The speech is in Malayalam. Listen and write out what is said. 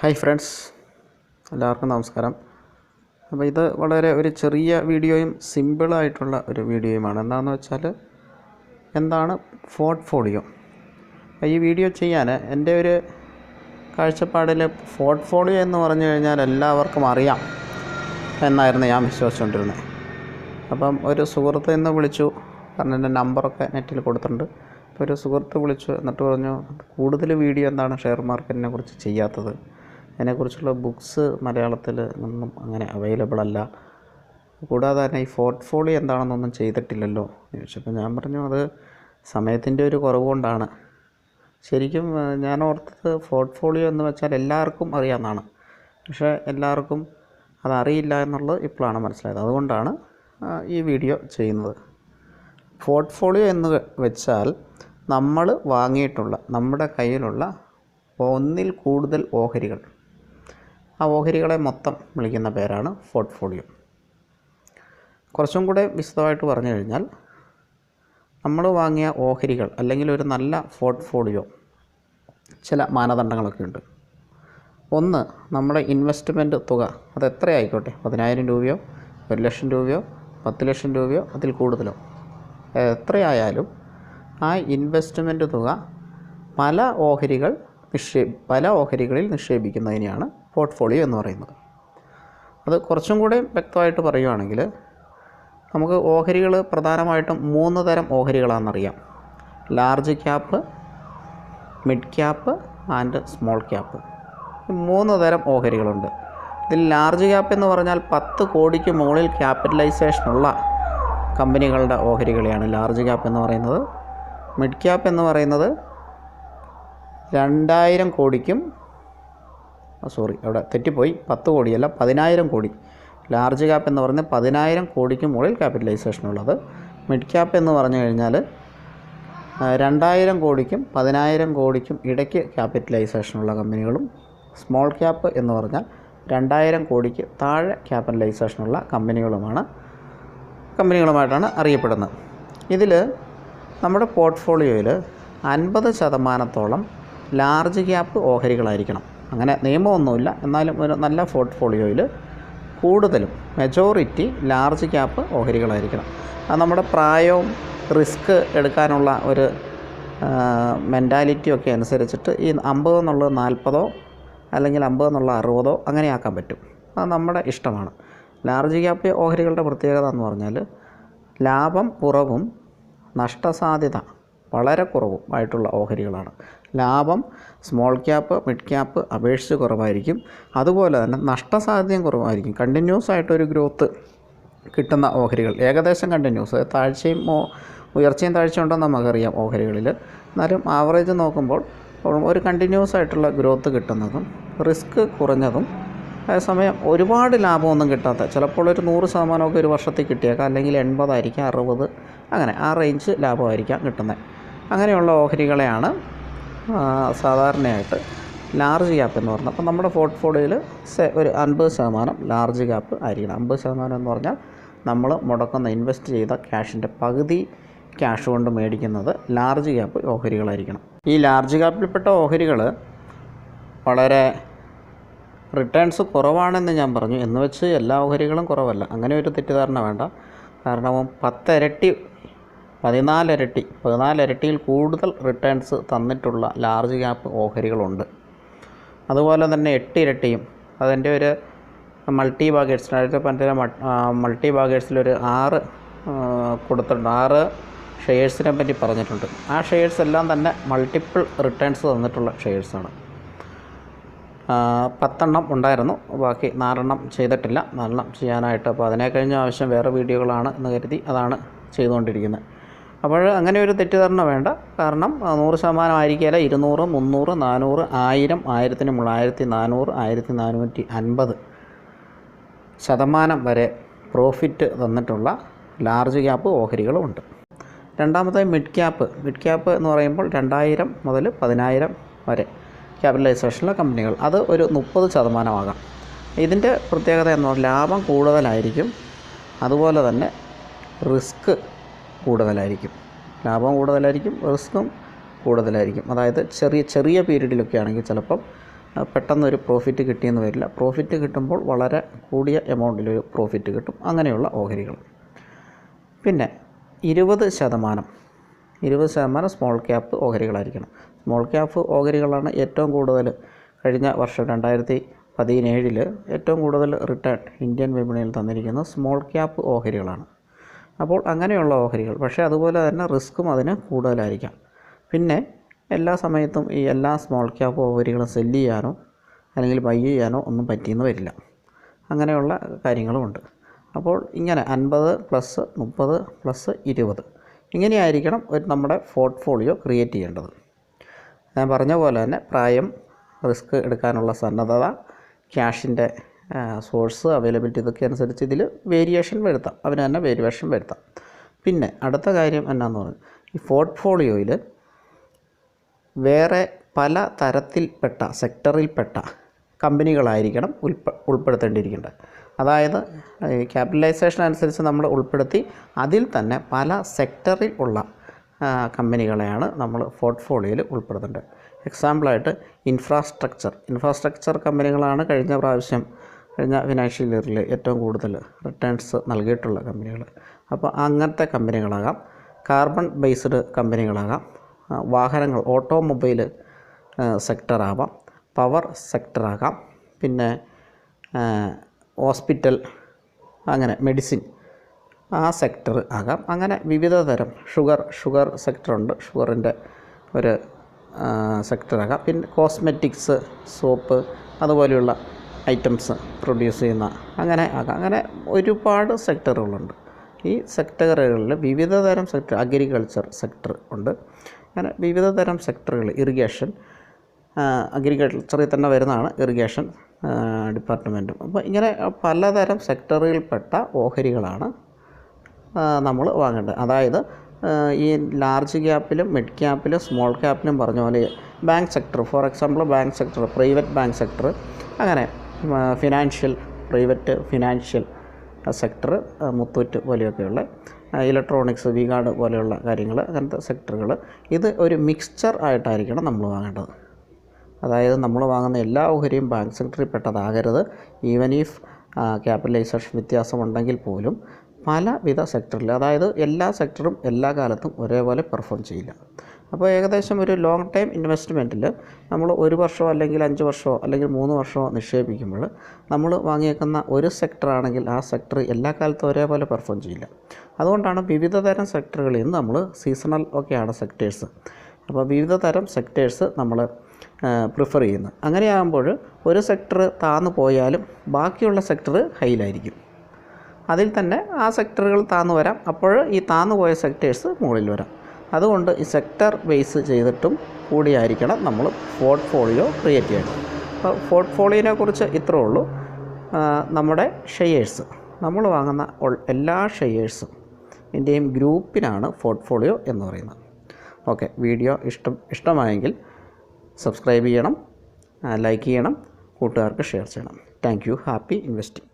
ഹായ് ഫ്രണ്ട്സ് എല്ലാവർക്കും നമസ്കാരം. അപ്പോൾ ഇത് വളരെ ഒരു ചെറിയ വീഡിയോയും സിമ്പിളായിട്ടുള്ള ഒരു വീഡിയോയുമാണ്. എന്താണെന്ന് വെച്ചാൽ എന്താണ് പോർട്ട്ഫോളിയോ ഈ വീഡിയോ ചെയ്യാൻ എന്റെ ഒരു കാഴ്ചപ്പാടിൽ പോർട്ട്ഫോളിയോ എന്ന് പറഞ്ഞു കഴിഞ്ഞാൽ എല്ലാവർക്കും അറിയാം എന്നായിരുന്നു ഞാൻ വിശ്വസിച്ചുകൊണ്ടിരുന്നത്. അപ്പം ഒരു സുഹൃത്ത് ഇന്ന് വിളിച്ചു കാരണം എന്റെ നമ്പറൊക്കെ നെറ്റിൽ കൊടുത്തിട്ടുണ്ട്. അപ്പോൾ ഒരു സുഹൃത്ത് വിളിച്ചു എന്നിട്ട് പറഞ്ഞു കൂടുതൽ വീഡിയോ എന്താണ് ഷെയർ മാർക്കറ്റിനെ കുറിച്ച് ചെയ്യാത്തത്? അതിനെക്കുറിച്ചുള്ള ബുക്സ് മലയാളത്തിൽ ഒന്നും അങ്ങനെ അവൈലബിൾ അല്ല. കൂടാതെ തന്നെ ഈ പോർട്ട്ഫോളിയോ എന്താണെന്നൊന്നും ചെയ്തിട്ടില്ലല്ലോ. ചോദിച്ചപ്പോൾ ഞാൻ പറഞ്ഞു അത് സമയത്തിന്റെ ഒരു കുറവ് കൊണ്ടാണ് ശരിക്കും ഞാൻ ഓർത്തത് പോർട്ട്ഫോളിയോ എന്ന് വെച്ചാൽ എല്ലാവർക്കും അറിയാമെന്നാണ് പക്ഷേ എല്ലാവർക്കും അതറിയില്ല എന്നുള്ളത് ഇപ്പോഴാണ് മനസ്സിലായത്. അതുകൊണ്ടാണ് ഈ വീഡിയോ ചെയ്യുന്നത്. പോർട്ട്ഫോളിയോ എന്ന് വെച്ചാൽ നമ്മൾ വാങ്ങിയിട്ടുള്ള നമ്മുടെ കയ്യിലുള്ള ഒന്നിൽ കൂടുതൽ ഓഹരികൾ. ആ ഓഹരികളെ മൊത്തം വിളിക്കുന്ന പേരാണ് പോർട്ട്ഫോളിയോ. കുറച്ചും കൂടെ വിശദമായിട്ട് പറഞ്ഞു കഴിഞ്ഞാൽ നമ്മൾ വാങ്ങിയ ഓഹരികൾ അല്ലെങ്കിൽ ഒരു നല്ല പോർട്ട്ഫോളിയോ ചില മാനദണ്ഡങ്ങളൊക്കെ ഉണ്ട്. ഒന്ന് നമ്മുടെ ഇൻവെസ്റ്റ്മെന്റ് തുക അത് എത്ര ആയിക്കോട്ടെ പതിനായിരം രൂപയോ ഒരു ലക്ഷം രൂപയോ പത്ത് ലക്ഷം രൂപയോ അതിൽ കൂടുതലോ? എത്രയായാലും ആ ഇൻവെസ്റ്റ്മെന്റ് തുക പല ഓഹരികൾ നിക്ഷേപ പല ഓഹരികളിൽ നിക്ഷേപിക്കുന്നതിനെയാണ് പോർട്ട്ഫോളിയോ എന്ന് പറയുന്നത്. അത് കുറച്ചും കൂടെ വ്യക്തമായിട്ട് പറയുകയാണെങ്കിൽ നമുക്ക് ഓഹരികൾ പ്രധാനമായിട്ടും മൂന്ന് തരം ഓഹരികളാണെന്നറിയാം large cap mid cap and small cap മൂന്ന് തരം ഓഹരികളുണ്ട്. ഇതിൽ ലാർജ് ക്യാപ്പ് എന്ന് പറഞ്ഞാൽ പത്ത് കോടിക്ക് മുകളിൽ ക്യാപിറ്റലൈസേഷനുള്ള കമ്പനികളുടെ ഓഹരികളെയാണ് ലാർജ് ക്യാപ്പ് എന്ന് പറയുന്നത്. മിഡ് ക്യാപ്പ് എന്ന് പറയുന്നത് രണ്ടായിരം കോടിക്കും സോറി അവിടെ തെറ്റിപ്പോയി. പത്ത് കോടിയല്ല പതിനായിരം കോടി. ലാർജ് ക്യാപ്പ് എന്ന് പറഞ്ഞാൽ പതിനായിരം കോടിക്ക് മുകളിൽ ക്യാപിറ്റലൈസേഷൻ ഉള്ളത്. മിഡ് ക്യാപ്പ് എന്ന് പറഞ്ഞു കഴിഞ്ഞാൽ രണ്ടായിരം കോടിക്കും പതിനായിരം കോടിക്കും ഇടയ്ക്ക് ക്യാപിറ്റലൈസേഷനുള്ള കമ്പനികളും സ്മോൾ ക്യാപ്പ് എന്ന് പറഞ്ഞാൽ രണ്ടായിരം കോടിക്ക് താഴെ ക്യാപിറ്റലൈസേഷനുള്ള കമ്പനികളുമാണ് കമ്പനികളുമായിട്ടാണ് അറിയപ്പെടുന്നത്. ഇതിൽ നമ്മുടെ പോർട്ട്ഫോളിയോയിൽ അൻപത് ശതമാനത്തോളം ലാർജ് ക്യാപ്പ് ഓഹരികളായിരിക്കണം. അങ്ങനെ നിയമമൊന്നുമില്ല. എന്നാലും ഒരു നല്ല പോർട്ട്ഫോളിയോയിൽ കൂടുതലും മെജോറിറ്റി ലാർജ് ക്യാപ്പ് ഓഹരികളായിരിക്കണം. അത് നമ്മുടെ പ്രായവും റിസ്ക് എടുക്കാനുള്ള ഒരു മെന്റാലിറ്റിയൊക്കെ അനുസരിച്ചിട്ട് ഈ അമ്പത് എന്നുള്ളത് നാൽപ്പതോ അല്ലെങ്കിൽ അമ്പത് എന്നുള്ള അറുപതോ അങ്ങനെ ആക്കാൻ പറ്റും. അത് നമ്മുടെ ഇഷ്ടമാണ്. ലാർജ് ക്യാപ്പ് ഓഹരികളുടെ പ്രത്യേകത എന്ന് പറഞ്ഞാൽ ലാഭം കുറവും നഷ്ടസാധ്യത വളരെ കുറവും ആയിട്ടുള്ള ഓഹരികളാണ്. ലാഭം സ്മോൾ ക്യാപ്പ് മിഡ് ക്യാപ്പ് അപേക്ഷിച്ച് കുറവായിരിക്കും. അതുപോലെ തന്നെ നഷ്ടസാധ്യതയും കുറവായിരിക്കും. കണ്ടിന്യൂസ് ആയിട്ടൊരു ഗ്രോത്ത് കിട്ടുന്ന ഓഹരികൾ. ഏകദേശം കണ്ടിന്യൂസ് താഴ്ചയും ഉയർച്ചയും താഴ്ചയും ഉണ്ടെന്ന് നമുക്കറിയാം ഓഹരികളിൽ. എന്നാലും ആവറേജ് നോക്കുമ്പോൾ ഒരു കണ്ടിന്യൂസ് ആയിട്ടുള്ള ഗ്രോത്ത് കിട്ടുന്നതും റിസ്ക് കുറഞ്ഞതും അതേസമയം ഒരുപാട് ലാഭമൊന്നും കിട്ടാത്ത ചിലപ്പോൾ ഒരു നൂറ് ശതമാനമൊക്കെ ഒരു വർഷത്തിൽ കിട്ടിയേക്കാം അല്ലെങ്കിൽ എൺപതായിരിക്കാം അറുപത് അങ്ങനെ ആ റേഞ്ച് ലാഭമായിരിക്കാം കിട്ടുന്നത്. അങ്ങനെയുള്ള ഓഹരികളെയാണ് സാധാരണയായിട്ട് ലാർജ് ക്യാപ്പ് എന്ന് പറഞ്ഞാൽ അപ്പോൾ നമ്മുടെ പോർട്ട്ഫോളിയോയിൽ ഒരു അൻപത് ശതമാനം ലാർജ് ക്യാപ്പ് ആയിരിക്കണം. അമ്പത് ശതമാനം എന്ന് പറഞ്ഞാൽ നമ്മൾ മുടക്കുന്ന ഇൻവെസ്റ്റ് ചെയ്ത ക്യാഷിന്റെ പകുതി ക്യാഷ് കൊണ്ട് മേടിക്കുന്നത് ലാർജ് ക്യാപ്പ് ഓഹരികളായിരിക്കണം. ഈ ലാർജ് ക്യാപ്പിൽപ്പെട്ട ഓഹരികൾ വളരെ റിട്ടേൺസ് കുറവാണെന്ന് ഞാൻ പറഞ്ഞു. എന്ന് വെച്ച് എല്ലാ ഓഹരികളും കുറവല്ല. അങ്ങനെ ഒരു തെറ്റിദ്ധാരണ വേണ്ട. കാരണം പത്തിരട്ടി പതിനാലിരട്ടി. പതിനാലിരട്ടിയിൽ കൂടുതൽ റിട്ടേൺസ് തന്നിട്ടുള്ള ലാർജ് ക്യാപ്പ് ഓഹരികളുണ്ട്. അതുപോലെ തന്നെ എട്ട് ഇരട്ടിയും അതിന്റെ ഒരു മൾട്ടി ബാഗേഴ്സ് രണ്ടായിരത്തി പതിനെട്ടിലെ മൾട്ടി ബാഗേഴ്സിലൊരു ആറ് കൊടുത്തിട്ടുണ്ട്. ആറ് ഷെയർസിനെ പറ്റി പറഞ്ഞിട്ടുണ്ട്. ആ ഷെയർസ് എല്ലാം തന്നെ മൾട്ടിപ്പിൾ റിട്ടേൺസ് തന്നിട്ടുള്ള ഷെയർസാണ് പത്തെണ്ണം ഉണ്ടായിരുന്നു. ബാക്കി നാലെണ്ണം ചെയ്തിട്ടില്ല. നാലെണ്ണം ചെയ്യാനായിട്ട്. അപ്പോൾ അതിനെ കഴിഞ്ഞ ആവശ്യം വേറെ വീഡിയോകളാണ് എന്ന് കരുതി അതാണ് ചെയ്തുകൊണ്ടിരിക്കുന്നത്. അപ്പോൾ അങ്ങനെ ഒരു തെറ്റിദ്ധാരണ വേണ്ട. കാരണം നൂറ് ശതമാനം ആയിരിക്കില്ല ഇരുന്നൂറ് മുന്നൂറ് നാനൂറ് ആയിരം ആയിരത്തിന് മുകളിൽ ആയിരത്തി നാനൂറ് ആയിരത്തി നാനൂറ്റി അൻപത് ശതമാനം വരെ പ്രോഫിറ്റ് തന്നിട്ടുള്ള ലാർജ് ക്യാപ്പ് ഓഹരികളും ഉണ്ട്. രണ്ടാമത്തെ മിഡ് ക്യാപ്പ് മിഡ് ക്യാപ്പ് എന്ന് പറയുമ്പോൾ രണ്ടായിരം മുതൽ പതിനായിരം വരെ ക്യാപിറ്റലൈസേഷനിലെ കമ്പനികൾ അത് ഒരു മുപ്പത് ശതമാനമാകാം. ഇതിന്റെ പ്രത്യേകത എന്ന് പറഞ്ഞാൽ ലാഭം കൂടുതലായിരിക്കും. അതുപോലെ തന്നെ റിസ്ക് കൂടുതലായിരിക്കും. ലാഭം കൂടുതലായിരിക്കും റിസ്ക്കും കൂടുതലായിരിക്കും. അതായത് ചെറിയ ചെറിയ പീരീഡിലൊക്കെ ആണെങ്കിൽ ചിലപ്പം പെട്ടെന്നൊരു പ്രോഫിറ്റ് കിട്ടിയെന്ന് വരില്ല. പ്രോഫിറ്റ് കിട്ടുമ്പോൾ വളരെ കൂടിയ എമൗണ്ടിലൊരു പ്രോഫിറ്റ് കിട്ടും. അങ്ങനെയുള്ള ഓഹരികൾ. പിന്നെ ഇരുപത് ശതമാനം. ഇരുപത് ശതമാനം സ്മോൾ ക്യാപ്പ് ഓഹരികളായിരിക്കണം. സ്മോൾ ക്യാപ്പ് ഓഹരികളാണ് ഏറ്റവും കൂടുതൽ കഴിഞ്ഞ വർഷം രണ്ടായിരത്തി പതിനേഴിൽ ഏറ്റവും കൂടുതൽ റിട്ടേൺ ഇന്ത്യൻ വിപണിയിൽ തന്നിരിക്കുന്നത് സ്മോൾ ക്യാപ്പ് ഓഹരികളാണ്. അപ്പോൾ അങ്ങനെയുള്ള ഓഹരികൾ. പക്ഷേ അതുപോലെ തന്നെ റിസ്ക്കും അതിന് കൂടുതലായിരിക്കാം. പിന്നെ എല്ലാ സമയത്തും ഈ എല്ലാ സ്മോൾ ക്യാപ്പ് ഓഹരികളും സെല്ല് ചെയ്യാനോ അല്ലെങ്കിൽ ബൈ ചെയ്യാനോ ഒന്നും പറ്റിയെന്ന് വരില്ല. അങ്ങനെയുള്ള കാര്യങ്ങളുമുണ്ട് അപ്പോൾ ഇങ്ങനെ അൻപത് പ്ലസ് മുപ്പത് പ്ലസ് ഇരുപത്. ഇങ്ങനെയായിരിക്കണം ഒരു നമ്മുടെ പോർട്ട്ഫോളിയോ ക്രിയേറ്റ് ചെയ്യേണ്ടത്. ഞാൻ പറഞ്ഞ പോലെ തന്നെ പ്രായം റിസ്ക് എടുക്കാനുള്ള സന്നദ്ധത ക്യാഷിന്റെ സോഴ്സ് അവൈലബിലിറ്റി ഇതൊക്കെ അനുസരിച്ച് ഇതിൽ വേരിയേഷൻ വരുത്താം. അവർ തന്നെ വേരിയേഷൻ വരുത്താം. പിന്നെ അടുത്ത കാര്യം എന്നാന്ന് പറഞ്ഞു ഈ പോർട്ട്ഫോളിയോയിൽ വേറെ പല തരത്തിൽപ്പെട്ട സെക്ടറിൽപ്പെട്ട കമ്പനികളായിരിക്കണം ഉൾപ്പെ ഉൾപ്പെടുത്തേണ്ടിയിരിക്കേണ്ടത്. അതായത് ക്യാപിറ്റലൈസേഷൻ അനുസരിച്ച് നമ്മൾ ഉൾപ്പെടുത്തി അതിൽ തന്നെ പല സെക്ടറിൽ ഉള്ള കമ്പനികളെയാണ് നമ്മൾ പോർട്ട്ഫോളിയോയിൽ ഉൾപ്പെടുത്തേണ്ടത്. എക്സാമ്പിളായിട്ട് ഇൻഫ്രാസ്ട്രക്ചർ ഇൻഫ്രാസ്ട്രക്ചർ കമ്പനികളാണ് കഴിഞ്ഞ പ്രാവശ്യം കഴിഞ്ഞ ഫിനാൻഷ്യൽ ഇയറിൽ ഏറ്റവും കൂടുതൽ റിട്ടേൺസ് നൽകിയിട്ടുള്ള കമ്പനികൾ. അപ്പോൾ അങ്ങനത്തെ കമ്പനികളാകാം കാർബൺ ബേസ്ഡ് കമ്പനികളാകാം വാഹനങ്ങൾ ഓട്ടോമൊബൈൽ സെക്ടറാവാം പവർ സെക്ടറാകാം പിന്നെ ഹോസ്പിറ്റൽ അങ്ങനെ മെഡിസിൻ ആ സെക്ടർ ആകാം. അങ്ങനെ വിവിധ തരം ഷുഗർ ഷുഗർ സെക്ടറുണ്ട് ഷുഗറിന്റെ ഒരു സെക്ടറാകാം. പിന്നെ കോസ്മെറ്റിക്സ് സോപ്പ് അതുപോലെയുള്ള ഐറ്റംസ് പ്രൊഡ്യൂസ് ചെയ്യുന്ന അങ്ങനെ അങ്ങനെ ഒരുപാട് സെക്ടറുകളുണ്ട്. ഈ സെക്ടറുകളിൽ വിവിധ തരം സെക്ടർ അഗ്രികൾച്ചർ സെക്ടർ ഉണ്ട്. അങ്ങനെ വിവിധ തരം സെക്ടറുകൾ ഇറിഗേഷൻ അഗ്രികൾച്ചറിൽ തന്നെ വരുന്നതാണ് ഇറിഗേഷൻ ഡിപ്പാർട്ട്മെന്റും അപ്പോൾ ഇങ്ങനെ പലതരം സെക്ടറുകളിൽപ്പെട്ട ഓഹരികളാണ് നമ്മൾ വാങ്ങേണ്ടത്. അതായത് ഈ ലാർജ് ക്യാപ്പിലും മിഡ് ക്യാപ്പിലും സ്മോൾ ക്യാപ്പിലും പറഞ്ഞ പോലെ bank sector for example bank sector private bank sector അങ്ങനെ financial private financial sector Muthoot പോലെയൊക്കെയുള്ള electronics V Guard പോലെയുള്ള കാര്യങ്ങൾ അങ്ങനത്തെ സെക്ടറുകൾ ഇത് ഒരു മിക്സ്ചർ ആയിട്ടായിരിക്കണം നമ്മൾ വാങ്ങേണ്ടത്. അതായത് നമ്മൾ വാങ്ങുന്ന എല്ലാ ഓഹരിയും ബാങ്ക് സെക്ടറിൽ പെട്ടതാകരുത്. ഈവൻ ഇഫ് ക്യാപിറ്റലൈസേഷൻ വ്യത്യാസമുണ്ടെങ്കിൽ പോലും പലവിധ സെക്ടറിൽ അതായത് എല്ലാ സെക്ടറും എല്ലാ കാലത്തും ഒരേപോലെ പെർഫോം ചെയ്യില്ല. അപ്പോൾ ഏകദേശം ഒരു ലോങ് ടൈം ഇൻവെസ്റ്റ്മെന്റിൽ നമ്മൾ ഒരു വർഷമോ അല്ലെങ്കിൽ അഞ്ച് വർഷമോ അല്ലെങ്കിൽ മൂന്ന് വർഷമോ നിക്ഷേപിക്കുമ്പോൾ നമ്മൾ വാങ്ങിയേക്കുന്ന ഒരു സെക്ടറാണെങ്കിൽ ആ സെക്ടർ എല്ലാ കാലത്തും ഒരേപോലെ പെർഫോം ചെയ്യില്ല. അതുകൊണ്ടാണ് വിവിധ തരം സെക്ടറുകളിൽ നിന്ന് നമ്മൾ സീസണൽ ഒക്കെയാണ് സെക്ടേഴ്സ് അപ്പോൾ വിവിധ തരം സെക്ടേഴ്സ് നമ്മൾ പ്രിഫർ ചെയ്യുന്നത്. അങ്ങനെയാകുമ്പോൾ ഒരു സെക്ടർ താന്നു പോയാലും ബാക്കിയുള്ള സെക്ടർ ഹൈയിലായിരിക്കും അതിൽ തന്നെ ആ സെക്ടറുകൾ താന്നു വരാം. അപ്പോൾ ഈ താന്നു പോയ സെക്ടേഴ്സ് മുകളിൽ വരാം. അതുകൊണ്ട് ഈ സെക്ടർ ബേസ് ചെയ്തിട്ടും കൂടിയായിരിക്കണം നമ്മൾ പോർട്ട്ഫോളിയോ ക്രിയേറ്റ് ചെയ്യേണ്ടത് അപ്പോൾ പോർട്ട്ഫോളിയോനെ കുറിച്ച് ഇത്രേ ഉള്ളൂ. നമ്മുടെ ഷെയേഴ്സ് നമ്മൾ വാങ്ങുന്ന എല്ലാ ഷെയേഴ്സും ഇതിന്റെയും ഗ്രൂപ്പിനാണ് പോർട്ട്ഫോളിയോ എന്ന് പറയുന്നത്. ഓക്കെ വീഡിയോ ഇഷ്ടം ഇഷ്ടമായെങ്കിൽ സബ്സ്ക്രൈബ് ചെയ്യണം ലൈക്ക് ചെയ്യണം കൂട്ടുകാർക്ക് ഷെയർ ചെയ്യണം. Thank you happy investing